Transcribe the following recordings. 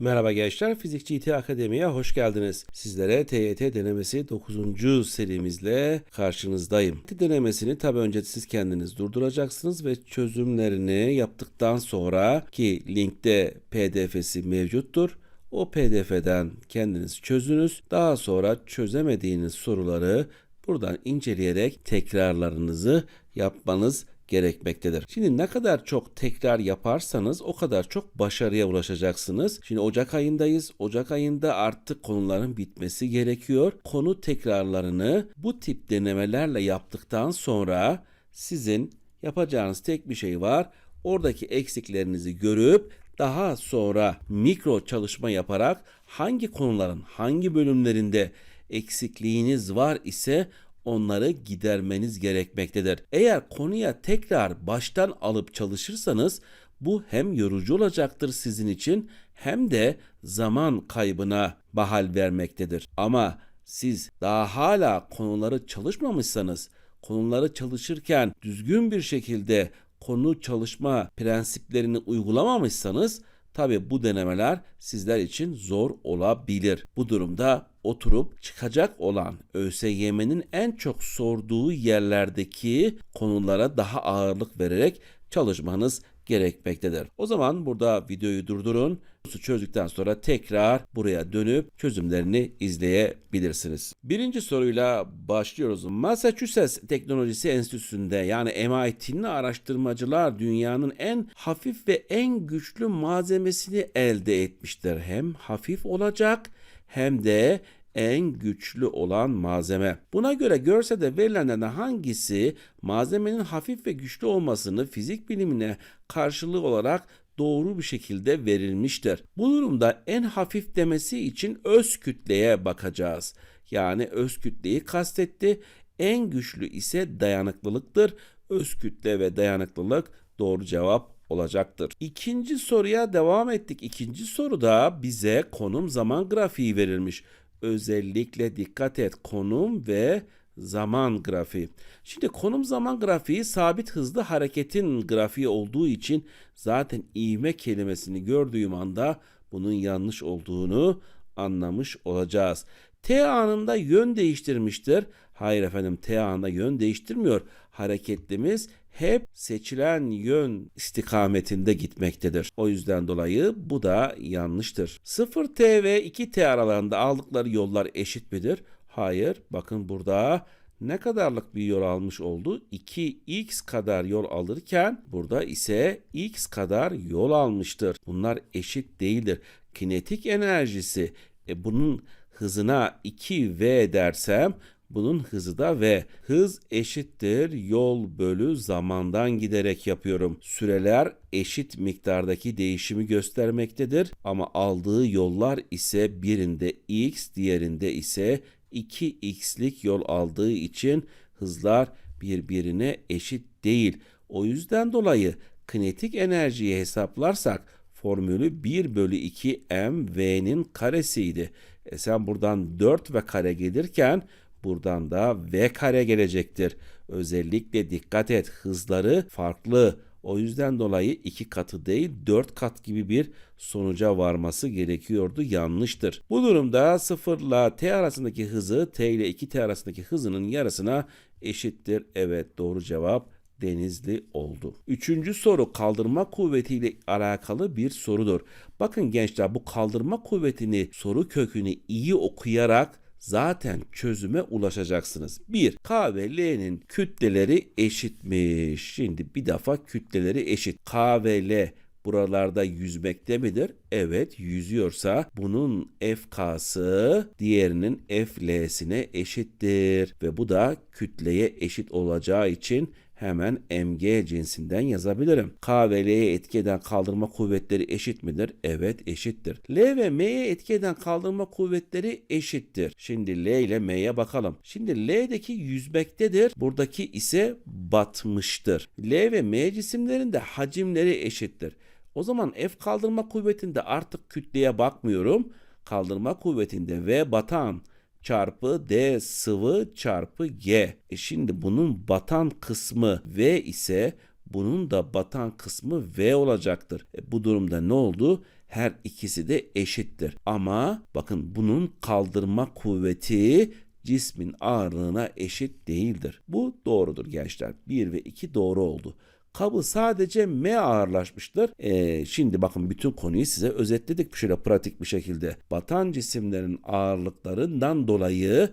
Merhaba gençler, Fizikçi İT Akademi'ye hoş geldiniz. Sizlere TYT denemesi 9. serimizle karşınızdayım. TYT denemesini tabi önce siz kendiniz durduracaksınız ve çözümlerini yaptıktan sonra ki linkte pdf'si mevcuttur. O pdf'den kendiniz çözünüz. Daha sonra çözemediğiniz soruları buradan inceleyerek tekrarlarınızı yapmanız gerekmektedir. Şimdi ne kadar çok tekrar yaparsanız o kadar çok başarıya ulaşacaksınız. Şimdi Ocak ayındayız. Ocak ayında artık konuların bitmesi gerekiyor. Konu tekrarlarını bu tip denemelerle yaptıktan sonra sizin yapacağınız tek bir şey var. Oradaki eksiklerinizi görüp daha sonra mikro çalışma yaparak hangi konuların hangi bölümlerinde eksikliğiniz var ise onları gidermeniz gerekmektedir. Eğer konuya tekrar baştan alıp çalışırsanız bu hem yorucu olacaktır sizin için hem de zaman kaybına bahal vermektedir. Ama siz daha hala konuları çalışmamışsanız, konuları çalışırken düzgün bir şekilde konu çalışma prensiplerini uygulamamışsanız Tabi bu denemeler sizler için zor olabilir. Bu durumda oturup çıkacak olan ÖSYM'nin en çok sorduğu yerlerdeki konulara daha ağırlık vererek çalışmanız gerekmektedir. O zaman burada videoyu durdurun. Sorusu çözdükten sonra tekrar buraya dönüp çözümlerini izleyebilirsiniz. Birinci soruyla başlıyoruz. Massachusetts Teknolojisi Enstitüsü'nde yani MIT'nin araştırmacılar dünyanın en hafif ve en güçlü malzemesini elde etmiştir. Hem hafif olacak hem de en güçlü olan malzeme. Buna göre görselde verilenlerden hangisi malzemenin hafif ve güçlü olmasını fizik bilimine karşılığı olarak doğru bir şekilde verilmiştir. Bu durumda en hafif demesi için öz kütleye bakacağız. Yani öz kütleyi kastetti. En güçlü ise dayanıklılıktır. Öz kütle ve dayanıklılık doğru cevap olacaktır. İkinci soruya devam ettik. İkinci soruda bize konum zaman grafiği verilmiş. Özellikle dikkat et konum ve zaman grafiği. Şimdi konum zaman grafiği sabit hızlı hareketin grafiği olduğu için zaten ivme kelimesini gördüğüm anda bunun yanlış olduğunu anlamış olacağız. T anında yön değiştirmiştir. Hayır efendim T anında yön değiştirmiyor. Hareketlimiz hep seçilen yön istikametinde gitmektedir. O yüzden dolayı bu da yanlıştır. 0T ve 2T aralarında aldıkları yollar eşit midir? Hayır. Bakın burada ne kadarlık bir yol almış oldu? 2x kadar yol alırken burada ise x kadar yol almıştır. Bunlar eşit değildir. Kinetik enerjisi e, bunun hızına 2v dersem bunun hızı da v. Hız eşittir yol bölü zamandan giderek yapıyorum. Süreler eşit miktardaki değişimi göstermektedir ama aldığı yollar ise birinde x diğerinde ise 2x'lik yol aldığı için hızlar birbirine eşit değil. O yüzden dolayı kinetik enerjiyi hesaplarsak formülü 1 bölü 2 m v'nin karesiydi. E sen buradan 4 ve kare gelirken buradan da v kare gelecektir. Özellikle dikkat et hızları farklı. O yüzden dolayı iki katı değil dört kat gibi bir sonuca varması gerekiyordu. Yanlıştır. Bu durumda 0 ile t arasındaki hızı t ile 2t arasındaki hızının yarısına eşittir. Evet doğru cevap Denizli oldu. Üçüncü soru kaldırma kuvvetiyle alakalı bir sorudur. Bakın gençler bu kaldırma kuvvetini soru kökünü iyi okuyarak zaten çözüme ulaşacaksınız. 1. K ve L'nin kütleleri eşitmiş. Şimdi bir defa kütleleri eşit. K ve L buralarda yüzmekte midir? Evet yüzüyorsa bunun FK'sı diğerinin FL'sine eşittir. Ve bu da kütleye eşit olacağı için hemen mg cinsinden yazabilirim. K ve L'ye etki eden kaldırma kuvvetleri eşit midir? Evet eşittir. L ve M'ye etki eden kaldırma kuvvetleri eşittir. Şimdi L ile M'ye bakalım. Şimdi L'deki yüzmektedir. Buradaki ise batmıştır. L ve M cisimlerinde hacimleri eşittir. O zaman F kaldırma kuvvetinde artık kütleye bakmıyorum. Kaldırma kuvvetinde V batan çarpı D sıvı çarpı G. E şimdi bunun batan kısmı V ise Bunun da batan kısmı V olacaktır. E, bu durumda ne oldu? Her ikisi de eşittir. Ama bakın bunun kaldırma kuvveti cismin ağırlığına eşit değildir. Bu doğrudur gençler. 1 ve 2 doğru oldu. Kabı sadece M ağırlaşmıştır. Ee, şimdi bakın bütün konuyu size özetledik şöyle pratik bir şekilde. Batan cisimlerin ağırlıklarından dolayı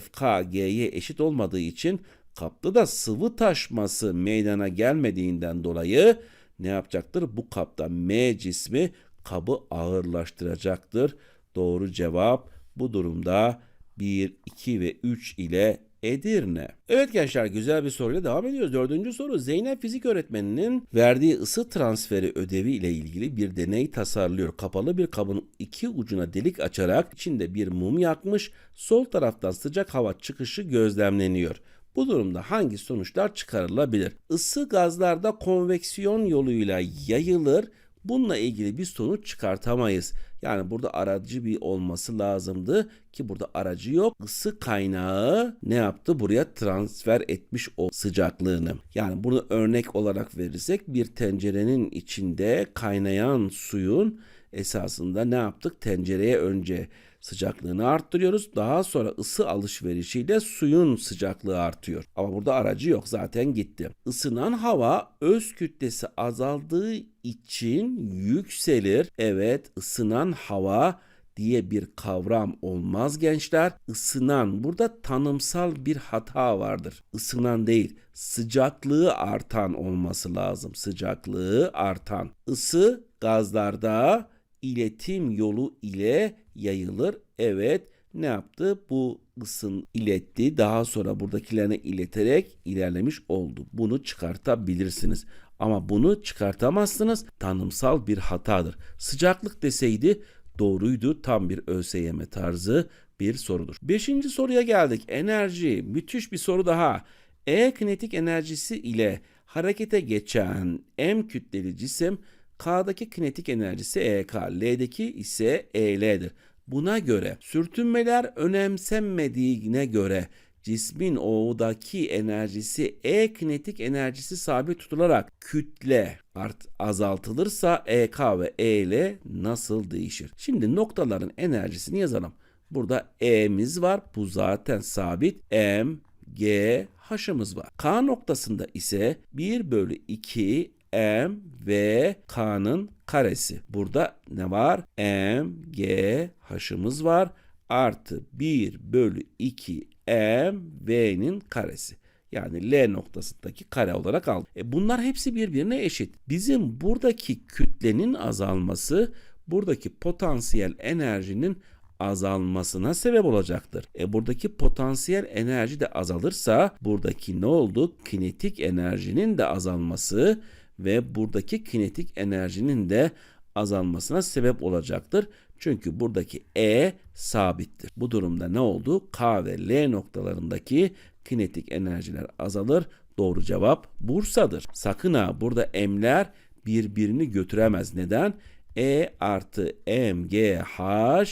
FK G'ye eşit olmadığı için kapta da sıvı taşması meydana gelmediğinden dolayı ne yapacaktır? Bu kapta M cismi kabı ağırlaştıracaktır. Doğru cevap bu durumda 1, 2 ve 3 ile Edirne. Evet gençler güzel bir soruyla devam ediyoruz. Dördüncü soru Zeynep fizik öğretmeninin verdiği ısı transferi ödevi ile ilgili bir deney tasarlıyor. Kapalı bir kabın iki ucuna delik açarak içinde bir mum yakmış. Sol taraftan sıcak hava çıkışı gözlemleniyor. Bu durumda hangi sonuçlar çıkarılabilir? Isı gazlarda konveksiyon yoluyla yayılır. Bununla ilgili bir sonuç çıkartamayız. Yani burada aracı bir olması lazımdı ki burada aracı yok. Isı kaynağı ne yaptı? Buraya transfer etmiş o sıcaklığını. Yani bunu örnek olarak verirsek bir tencerenin içinde kaynayan suyun esasında ne yaptık? Tencereye önce sıcaklığını arttırıyoruz. Daha sonra ısı alışverişiyle suyun sıcaklığı artıyor. Ama burada aracı yok zaten gitti. Isınan hava öz kütlesi azaldığı için yükselir. Evet ısınan hava diye bir kavram olmaz gençler. Isınan burada tanımsal bir hata vardır. Isınan değil sıcaklığı artan olması lazım. Sıcaklığı artan. Isı gazlarda iletim yolu ile yayılır. Evet ne yaptı? Bu ısın iletti. Daha sonra buradakilerine ileterek ilerlemiş oldu. Bunu çıkartabilirsiniz. Ama bunu çıkartamazsınız. Tanımsal bir hatadır. Sıcaklık deseydi doğruydu. Tam bir ÖSYM tarzı bir sorudur. Beşinci soruya geldik. Enerji. Müthiş bir soru daha. E kinetik enerjisi ile harekete geçen M kütleli cisim K'daki kinetik enerjisi EK, L'deki ise EL'dir. Buna göre sürtünmeler önemsenmediğine göre cismin O'daki enerjisi E kinetik enerjisi sabit tutularak kütle art azaltılırsa EK ve EL nasıl değişir? Şimdi noktaların enerjisini yazalım. Burada E'miz var. Bu zaten sabit. M, G, H'ımız var. K noktasında ise 1 bölü 2 M ve K'nın karesi. Burada ne var? M, G, H'ımız var. Artı 1 bölü 2 M, V'nin karesi. Yani L noktasındaki kare olarak aldım. E bunlar hepsi birbirine eşit. Bizim buradaki kütlenin azalması buradaki potansiyel enerjinin azalmasına sebep olacaktır. E buradaki potansiyel enerji de azalırsa buradaki ne oldu? Kinetik enerjinin de azalması ve buradaki kinetik enerjinin de azalmasına sebep olacaktır. Çünkü buradaki E sabittir. Bu durumda ne oldu? K ve L noktalarındaki kinetik enerjiler azalır. Doğru cevap Bursa'dır. Sakın ha burada M'ler birbirini götüremez. Neden? E artı M G H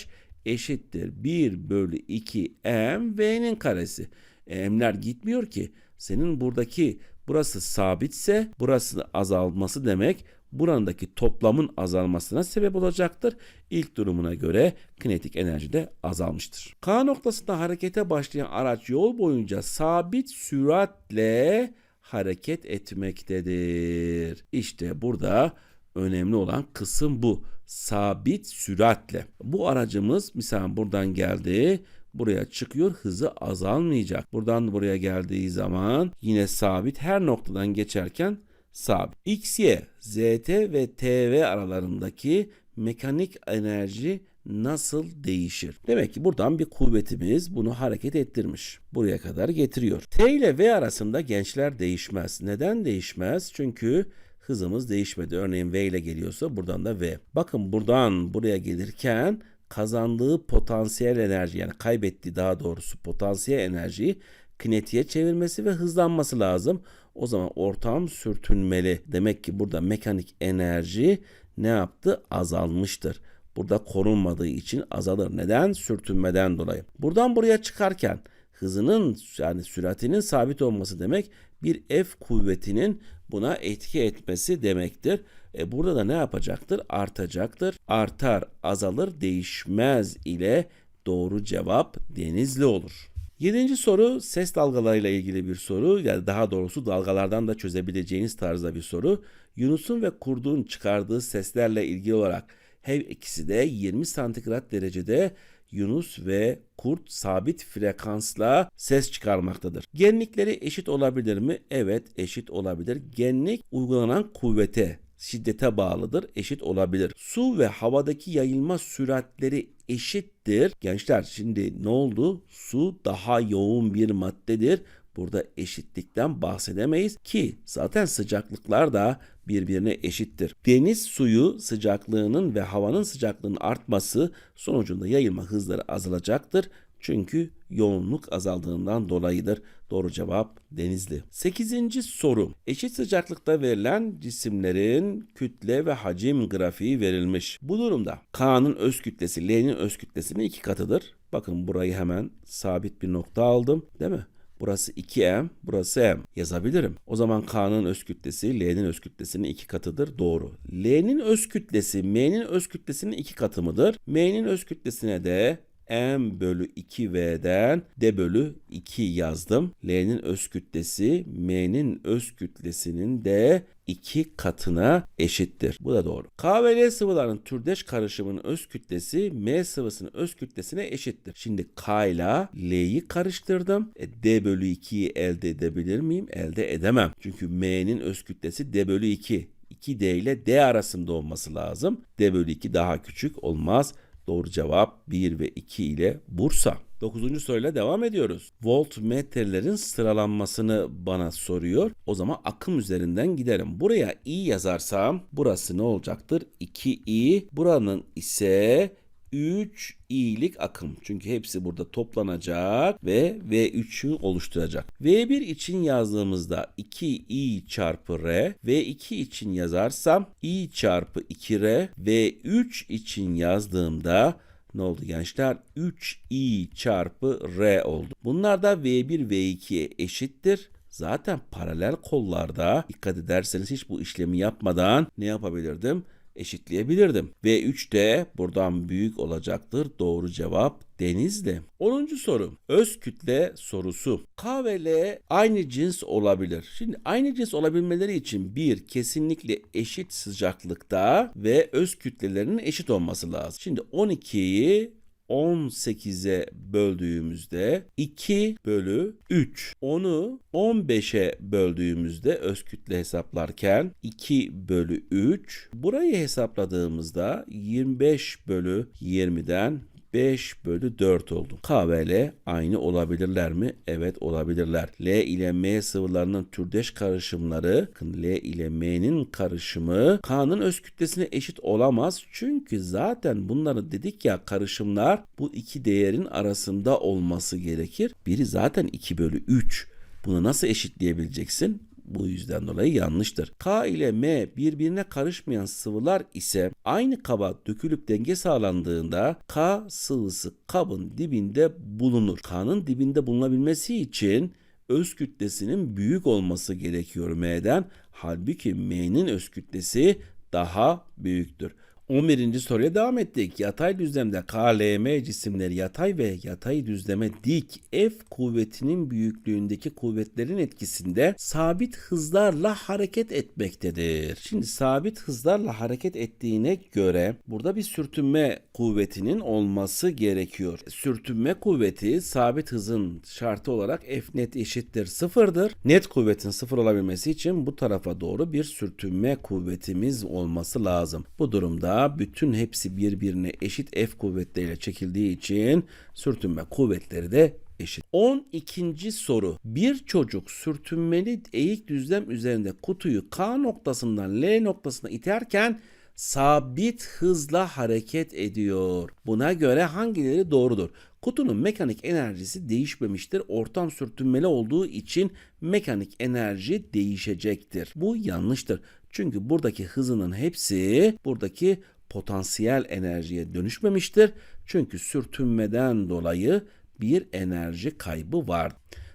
eşittir 1 bölü 2 M V'nin karesi. E, M'ler gitmiyor ki. Senin buradaki burası sabitse burası azalması demek burandaki toplamın azalmasına sebep olacaktır. İlk durumuna göre kinetik enerji de azalmıştır. K noktasında harekete başlayan araç yol boyunca sabit süratle hareket etmektedir. İşte burada önemli olan kısım bu. Sabit süratle. Bu aracımız misal buradan geldi buraya çıkıyor hızı azalmayacak. Buradan buraya geldiği zaman yine sabit her noktadan geçerken sabit. X, Y, ZT ve TV aralarındaki mekanik enerji nasıl değişir? Demek ki buradan bir kuvvetimiz bunu hareket ettirmiş. Buraya kadar getiriyor. T ile V arasında gençler değişmez. Neden değişmez? Çünkü hızımız değişmedi. Örneğin V ile geliyorsa buradan da V. Bakın buradan buraya gelirken kazandığı potansiyel enerji yani kaybettiği daha doğrusu potansiyel enerjiyi kinetiğe çevirmesi ve hızlanması lazım. O zaman ortam sürtünmeli. Demek ki burada mekanik enerji ne yaptı? Azalmıştır. Burada korunmadığı için azalır. Neden? Sürtünmeden dolayı. Buradan buraya çıkarken hızının yani süratinin sabit olması demek bir F kuvvetinin buna etki etmesi demektir. E burada da ne yapacaktır? Artacaktır. Artar, azalır, değişmez ile doğru cevap denizli olur. Yedinci soru ses dalgalarıyla ilgili bir soru. Yani daha doğrusu dalgalardan da çözebileceğiniz tarzda bir soru. Yunus'un ve kurdun çıkardığı seslerle ilgili olarak her ikisi de 20 santigrat derecede Yunus ve kurt sabit frekansla ses çıkarmaktadır. Genlikleri eşit olabilir mi? Evet eşit olabilir. Genlik uygulanan kuvvete, şiddete bağlıdır, eşit olabilir. Su ve havadaki yayılma süratleri eşittir. Gençler şimdi ne oldu? Su daha yoğun bir maddedir. Burada eşitlikten bahsedemeyiz ki zaten sıcaklıklar da birbirine eşittir. Deniz suyu sıcaklığının ve havanın sıcaklığının artması sonucunda yayılma hızları azalacaktır. Çünkü yoğunluk azaldığından dolayıdır. Doğru cevap denizli. 8. soru. Eşit sıcaklıkta verilen cisimlerin kütle ve hacim grafiği verilmiş. Bu durumda K'nın öz kütlesi L'nin öz kütlesinin iki katıdır. Bakın burayı hemen sabit bir nokta aldım değil mi? Burası 2m, burası m. Yazabilirim. O zaman K'nın öz kütlesi L'nin öz kütlesinin iki katıdır. Doğru. L'nin öz kütlesi M'nin öz kütlesinin iki katı mıdır? M'nin öz kütlesine de m bölü 2v'den d bölü 2 yazdım. L'nin öz kütlesi m'nin öz kütlesinin de 2 katına eşittir. Bu da doğru. K ve L sıvıların türdeş karışımının öz kütlesi M sıvısının öz kütlesine eşittir. Şimdi K ile L'yi karıştırdım. E, D bölü 2'yi elde edebilir miyim? Elde edemem. Çünkü M'nin öz kütlesi D bölü 2. 2D ile D arasında olması lazım. D bölü 2 daha küçük olmaz. Doğru cevap 1 ve 2 ile Bursa. 9. soruyla devam ediyoruz. Voltmetrelerin sıralanmasını bana soruyor. O zaman akım üzerinden giderim. Buraya i yazarsam burası ne olacaktır? 2i. Buranın ise 3 iyilik akım. Çünkü hepsi burada toplanacak ve V3'ü oluşturacak. V1 için yazdığımızda 2i çarpı r, V2 için yazarsam i çarpı 2r, V3 için yazdığımda ne oldu gençler? 3i çarpı r oldu. Bunlar da V1 V2'ye eşittir. Zaten paralel kollarda dikkat ederseniz hiç bu işlemi yapmadan ne yapabilirdim? Eşitleyebilirdim. Ve 3 de buradan büyük olacaktır. Doğru cevap Denizli. 10. soru. Öz kütle sorusu. K ve L aynı cins olabilir. Şimdi aynı cins olabilmeleri için bir kesinlikle eşit sıcaklıkta ve öz kütlelerinin eşit olması lazım. Şimdi 12'yi 18'e böldüğümüzde 2 bölü 3. Onu 15'e böldüğümüzde öz kütle hesaplarken 2 bölü 3. Burayı hesapladığımızda 25 bölü 20'den 5 bölü 4 oldu. K ve L aynı olabilirler mi? Evet olabilirler. L ile M sıvılarının türdeş karışımları L ile M'nin karışımı K'nın öz kütlesine eşit olamaz. Çünkü zaten bunları dedik ya karışımlar bu iki değerin arasında olması gerekir. Biri zaten 2 bölü 3. Bunu nasıl eşitleyebileceksin? Bu yüzden dolayı yanlıştır. K ile M birbirine karışmayan sıvılar ise aynı kaba dökülüp denge sağlandığında K sıvısı kabın dibinde bulunur. K'nın dibinde bulunabilmesi için öz kütlesinin büyük olması gerekiyor M'den. Halbuki M'nin öz kütlesi daha büyüktür. 11. soruya devam ettik. Yatay düzlemde KLM cisimleri yatay ve yatay düzleme dik F kuvvetinin büyüklüğündeki kuvvetlerin etkisinde sabit hızlarla hareket etmektedir. Şimdi sabit hızlarla hareket ettiğine göre burada bir sürtünme kuvvetinin olması gerekiyor. Sürtünme kuvveti sabit hızın şartı olarak F net eşittir sıfırdır. Net kuvvetin sıfır olabilmesi için bu tarafa doğru bir sürtünme kuvvetimiz olması lazım. Bu durumda bütün hepsi birbirine eşit F kuvvetleriyle çekildiği için sürtünme kuvvetleri de eşit. 12. soru. Bir çocuk sürtünmeli eğik düzlem üzerinde kutuyu K noktasından L noktasına iterken sabit hızla hareket ediyor. Buna göre hangileri doğrudur? Kutunun mekanik enerjisi değişmemiştir. Ortam sürtünmeli olduğu için mekanik enerji değişecektir. Bu yanlıştır. Çünkü buradaki hızının hepsi buradaki potansiyel enerjiye dönüşmemiştir. Çünkü sürtünmeden dolayı bir enerji kaybı var.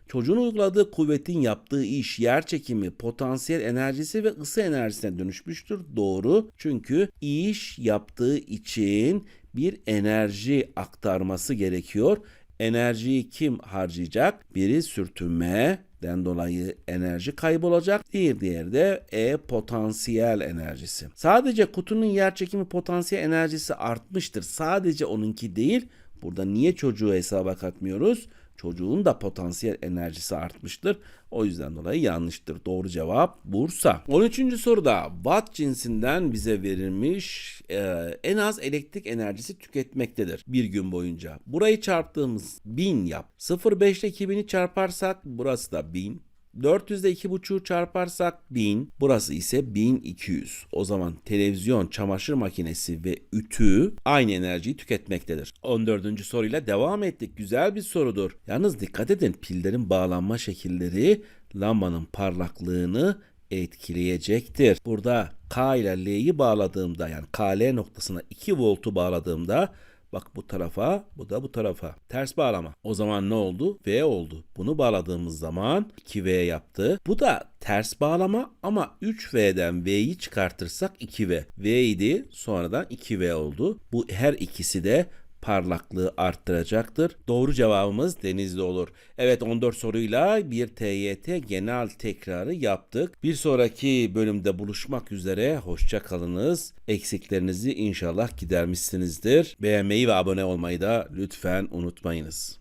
Çocuğun uyguladığı kuvvetin yaptığı iş yer çekimi, potansiyel enerjisi ve ısı enerjisine dönüşmüştür. Doğru. Çünkü iş yaptığı için bir enerji aktarması gerekiyor. Enerjiyi kim harcayacak? Biri sürtünmeden dolayı enerji kaybolacak. Bir diğeri de E potansiyel enerjisi. Sadece kutunun yer çekimi potansiyel enerjisi artmıştır. Sadece onunki değil. Burada niye çocuğu hesaba katmıyoruz? Çocuğun da potansiyel enerjisi artmıştır. O yüzden dolayı yanlıştır. Doğru cevap Bursa. 13. soruda watt cinsinden bize verilmiş e, en az elektrik enerjisi tüketmektedir bir gün boyunca. Burayı çarptığımız 1000 yap. 0,5 ile 2000'i çarparsak burası da 1000. 400 ile 2,5'u çarparsak 1000. Burası ise 1200. O zaman televizyon, çamaşır makinesi ve ütü aynı enerjiyi tüketmektedir. 14. soruyla devam ettik. Güzel bir sorudur. Yalnız dikkat edin pillerin bağlanma şekilleri lambanın parlaklığını etkileyecektir. Burada K ile L'yi bağladığımda yani KL noktasına 2 voltu bağladığımda Bak bu tarafa, bu da bu tarafa. Ters bağlama. O zaman ne oldu? V oldu. Bunu bağladığımız zaman 2V yaptı. Bu da ters bağlama ama 3V'den V'yi çıkartırsak 2V. V idi sonradan 2V oldu. Bu her ikisi de parlaklığı arttıracaktır. Doğru cevabımız denizli olur. Evet 14 soruyla bir TYT genel tekrarı yaptık. Bir sonraki bölümde buluşmak üzere. Hoşça kalınız. Eksiklerinizi inşallah gidermişsinizdir. Beğenmeyi ve abone olmayı da lütfen unutmayınız.